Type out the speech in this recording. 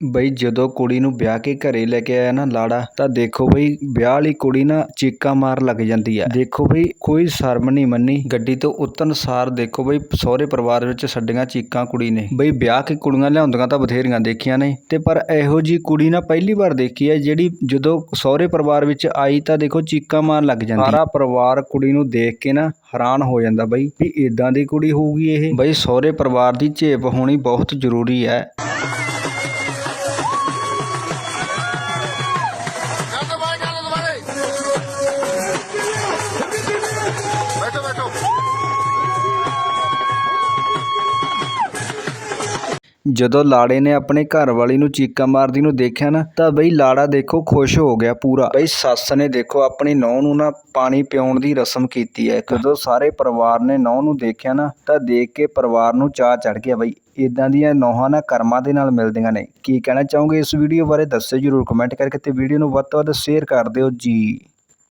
ਬਈ ਜਦੋਂ ਕੁੜੀ ਨੂੰ ਵਿਆਹ ਕੇ ਘਰੇ ਲੈ ਕੇ ਆਇਆ ਨਾ ਲਾੜਾ, ਤਾਂ ਦੇਖੋ ਬਈ ਵਿਆਹ ਵਾਲੀ ਕੁੜੀ ਨਾ ਚੀਕਾਂ ਮਾਰ ਲੱਗ ਜਾਂਦੀ ਆ ਦੇਖੋ ਬਈ ਕੋਈ ਸ਼ਰਮ ਨਹੀਂ ਮੰਨੀ। ਗੱਡੀ ਤੋਂ ਉਤਰਨ ਸਾਰ ਦੇਖੋ ਬਈ ਸਹੁਰੇ ਪਰਿਵਾਰ ਵਿੱਚ ਛੱਡੀਆਂ ਚੀਕਾਂ ਕੁੜੀ ਨੇ। ਬਈ ਵਿਆਹ ਕੇ ਕੁੜੀਆਂ ਲਿਆਉਂਦੀਆਂ ਤਾਂ ਬਥੇਰੀਆਂ ਦੇਖੀਆਂ ਨੇ। ਤੇ ਪਰ ਇਹੋ ਜੀ ਕੁੜੀ ਨਾ ਪਹਿਲੀ ਵਾਰ ਦੇਖੀ ਹੈ, ਜਿਹੜੀ ਜਦੋਂ ਸਹੁਰੇ ਪਰਿਵਾਰ ਵਿੱਚ ਆਈ ਤਾਂ ਦੇਖੋ ਚੀਕਾਂ ਮਾਰ ਲੱਗ ਜਾਂਦੀ। ਸਾਰਾ ਪਰਿਵਾਰ ਕੁੜੀ ਨੂੰ ਦੇਖ ਕੇ ਨਾ ਹੈਰਾਨ ਹੋ ਜਾਂਦਾ ਬਈ ਵੀ ਇਦਾਂ ਦੀ ਕੁੜੀ ਹੋਊਗੀ ਇਹ। ਬਈ ਸਹੁਰੇ ਪਰਿਵਾਰ ਦੀ ਝੇਪ ਹੋਣੀ ਬਹੁਤ ਜ਼ਰੂਰੀ ਹੈ। ਜਦੋਂ ਲਾੜੇ ਨੇ ਆਪਣੇ ਘਰਵਾਲੀ ਨੂੰ ਚੀਕਾਂ ਮਾਰਦੀ ਨੂੰ ਦੇਖਿਆ ਨਾ, ਤਾਂ ਬਈ ਲਾੜਾ ਦੇਖੋ ਖੁਸ਼ ਹੋ ਗਿਆ ਪੂਰਾ। ਬਈ ਸੱਸ ਨੇ ਦੇਖੋ ਆਪਣੀ ਨੌਂ ਨੂੰ ਨਾ ਪਾਣੀ ਪਿਉਣ ਦੀ ਰਸਮ ਕੀਤੀ ਹੈ ਜਦੋਂ ਸਾਰੇ ਪਰਿਵਾਰ ਨੇ ਨੌਂ ਨੂੰ ਦੇਖਿਆ ਨਾ, ਤਾਂ ਦੇਖ ਕੇ ਪਰਿਵਾਰ ਨੂੰ ਚਾਹ ਚੜ ਗਿਆ ਬਈ ਇਦਾਂ ਦੀਆਂ ਨੌਹਾਂ ਨਾ ਕਰਮਾਂ ਦੇ ਨਾਲ ਮਿਲਦੀਆਂ ਨੇ। ਕੀ ਕਹਿਣਾ ਚਾਹੋਗੇ ਇਸ ਵੀਡੀਓ ਬਾਰੇ, ਦੱਸਿਓ ਜਰੂਰ ਕਮੈਂਟ ਕਰਕੇ ਤੇ ਵੀਡੀਓ ਨੂੰ ਵੱਧ ਤੋਂ ਵੱਧ ਸ਼ੇਅਰ ਕਰ ਦਿਓ ਜੀ।